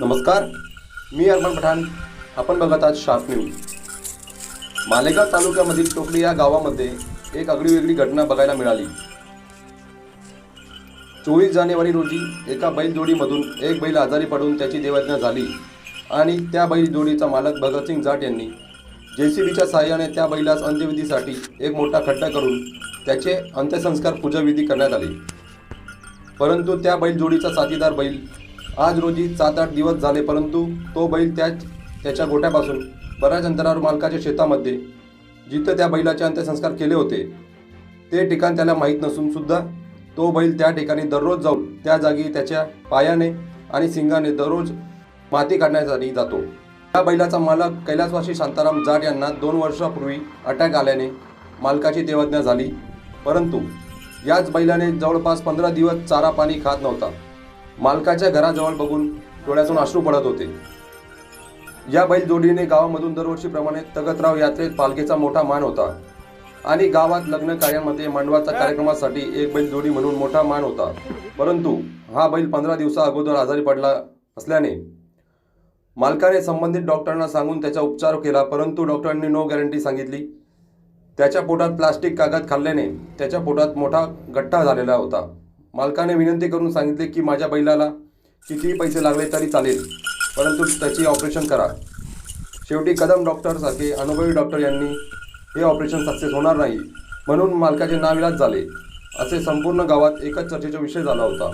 नमस्कार मी अरमान पठाण. आपण बघत आहात शार्प न्यूज. मालेगाव तालुक्यामधील टोकली या गावामध्ये एक आगळीवेगळी घटना बघायला मिळाली. चोवीस जानेवारी रोजी एका बैलजोडीमधून एक बैल आजारी पडून त्याची देवज्ञा झाली आणि त्या बैलजोडीचा मालक भगतसिंग जाट यांनी जे सी बीच्या सहाय्याने त्या बैलास अंत्यविधीसाठी एक मोठा खड्डा करून त्याचे अंत्यसंस्कार पूजाविधी करण्यात आले. परंतु त्या बैलजोडीचा साथीदार बैल आज रोजी सात आठ दिवस झाले परंतु तो बैल त्या त्याच्या गोट्यापासून बऱ्याच अंतरावर मालकाच्या शेतामध्ये जिथं त्या बैलाचे अंत्यसंस्कार केले होते ते ठिकाण त्याला माहीत नसून सुद्धा तो बैल त्या ठिकाणी दररोज जाऊन त्या जागी त्याच्या पायाने आणि सिंगाने दररोज माती काढण्यासाठी जातो. त्या बैलाचा मालक कैलासवासी शांताराम जाट यांना दोन वर्षापूर्वी अटॅक आल्याने मालकाची देवज्ञा झाली परंतु याच बैलाने जवळपास पंधरा दिवस चारा पाणी खात नव्हता. मालकाच्या घराजवळ बघून डोळ्यातून अश्रू पडत होते. या बैल जोडीने गावामधून दरवर्षीप्रमाणे तगतराव यात्रेत पालखीचा मोठा मान होता आणि गावात लग्न कार्यामध्ये मांडवाच्या कार्यक्रमासाठी एक बैल जोडी म्हणून मोठा मान होता. परंतु हा बैल पंधरा दिवसा अगोदर आजारी पडला असल्याने मालकाने संबंधित डॉक्टरांना सांगून त्याचा उपचार केला परंतु डॉक्टरांनी नो गॅरंटी सांगितली. त्याच्या पोटात प्लास्टिक कागद खाल्ल्याने त्याच्या पोटात मोठा गठ्ठा झालेला होता. मालकाने विनंती करून सांगितले की माझ्या बैलाला कितीही पैसे लागले तरी चालेल परंतु त्याची ऑपरेशन करा. शेवटी कदम डॉक्टरसारखे अनुभवी डॉक्टर यांनी हे ऑपरेशन सक्सेस होणार नाही म्हणून मालकाचे नाविलाज झाले. असे संपूर्ण गावात एकच चर्चेचा विषय झाला होता.